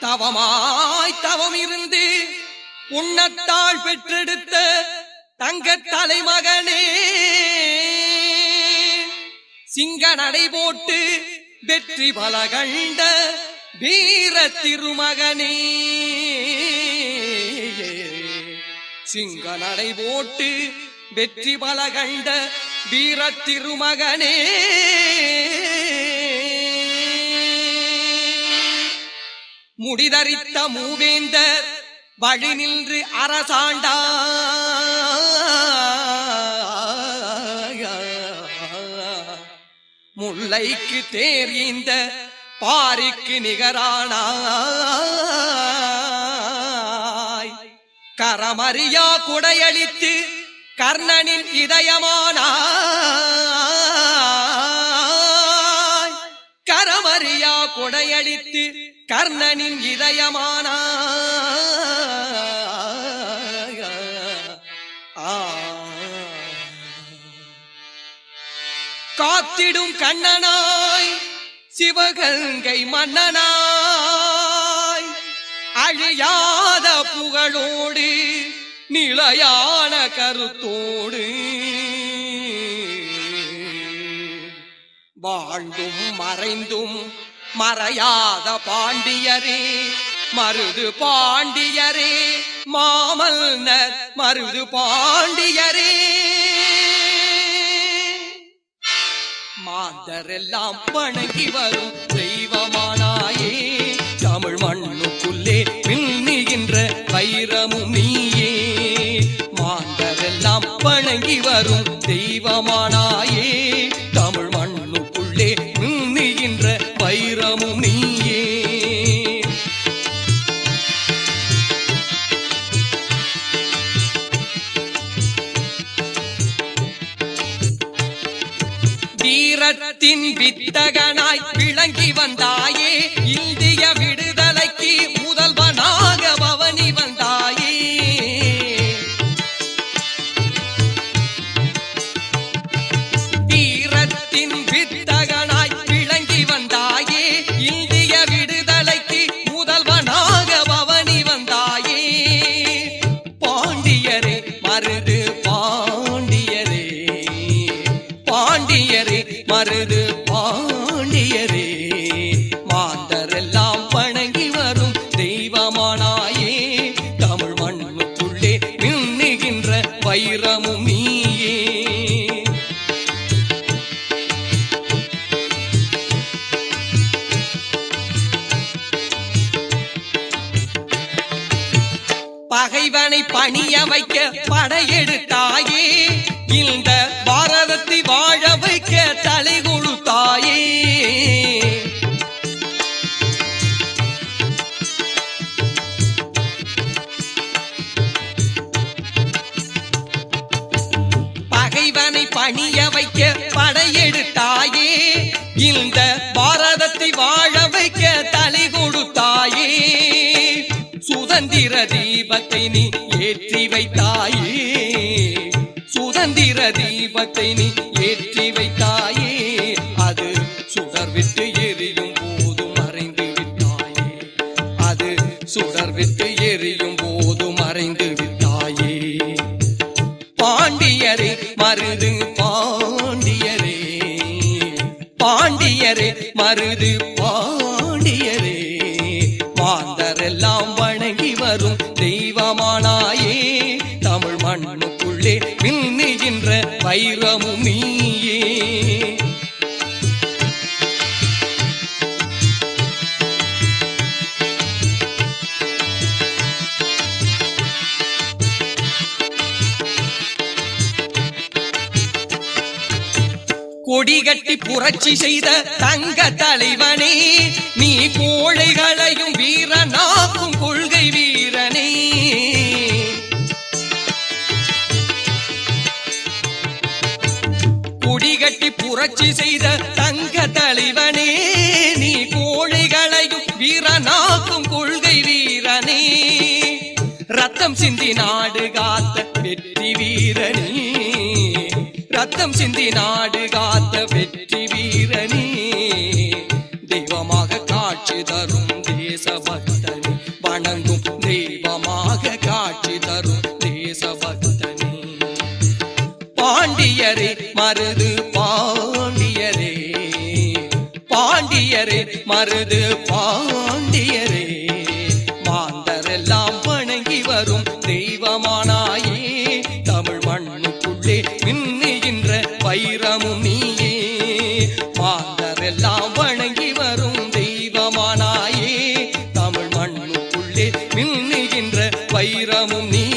தவமாய் தவம் இருந்து உன்னத்தாள் பெற்றெடுத்த தங்க தலைமகனே. சிங்க நடை போட்டு வெற்றி பல கண்ட வீர திருமகனே. சிங்க நடை போட்டு வெற்றி பல கண்ட வீர திருமகனே. முடிதரித்த மூவேந்தர் வழி நின்று அரசாண்டா. முல்லைக்கு தேர் இந்த பாரிக்கு நிகரானாய். கரமறியா குடையளித்து கர்ணனின் இதயமானாய். கரமறியா குடையளித்து கர்ணனின் இதயமானாய் காத்திடும் கண்ணனாய் சிவகங்கை மன்னனாய் அழியாத புகழோடு நிலையான கருத்தோடு வாழ்ந்தும் மறைந்தும் மறையாத பாண்டியரே மருது பாண்டியரே மாமல்னர் மருது பாண்டியரே. மாந்தரெல்லாம் வணங்கி வரும் தெய்வமானாயே தமிழ் மண்ணுக்குள்ளே மின்னுகின்ற வைரமும் நீயே. மாந்தரெல்லாம் வணங்கி வரும் தெய்வமானாயே தமிழ் மண்ணுக்குள்ளே மின்னுகின்ற வைரமும் நீயே. வீரத்தின் வித்தகனாய் விளங்கி வந்தாயே. மருது பாண்டியரே மாந்தரெல்லாம் வணங்கி வரும் தெய்வமானாயே தமிழ் மண்ணுக்குள்ளே மின்னுகின்ற வைரமும் நீயே. பகைவனை பணிய வைக்க படையெடுத்தாயே இந்த ஏற்றி வைத்தாயே. சுதந்திர தீபத்தை நீ ஏற்றி வைத்தாயே. அது சுடர் விட்டு எரியும் போது மறைந்து விட்டாயே. அது சுடர் விட்டு எரியும் போது மறைந்து விட்டாயே. பாண்டியரே மருது பாண்டியரே. பாண்டியரே மருது பாண்டியரே. மின்னுகின்ற வைரமும் நீயே. கொடிகட்டி புரட்சி செய்த தங்க தலைவனே நீ கோழைகள் கொடிகட்டி புரட்சி செய்த தங்க தலைவனே நீ கோழிகளையும் வீரனாக்கும் கொள்கை வீரனே. ரத்தம் சிந்தி நாடு காத்த வெற்றி வீரனே. ரத்தம் சிந்தி நாடு காத்த வெற்றி வீரனே. தெய்வமாக காட்சி தரும் தேசபக்தனே வணங்கும் பாண்டியரே மருது பாண்டியரே. மாந்தரெல்லாம் வணங்கி வரும் தெய்வமானாயே. தமிழ் மண்ணுக்குள்ளே மின்னுகின்ற வைரமும் நீயே. மாந்தரெல்லாம் வணங்கி வரும் தெய்வமானாயே. தமிழ் மண்ணுக்குள்ளே மின்னுகின்ற வைரமும் நீ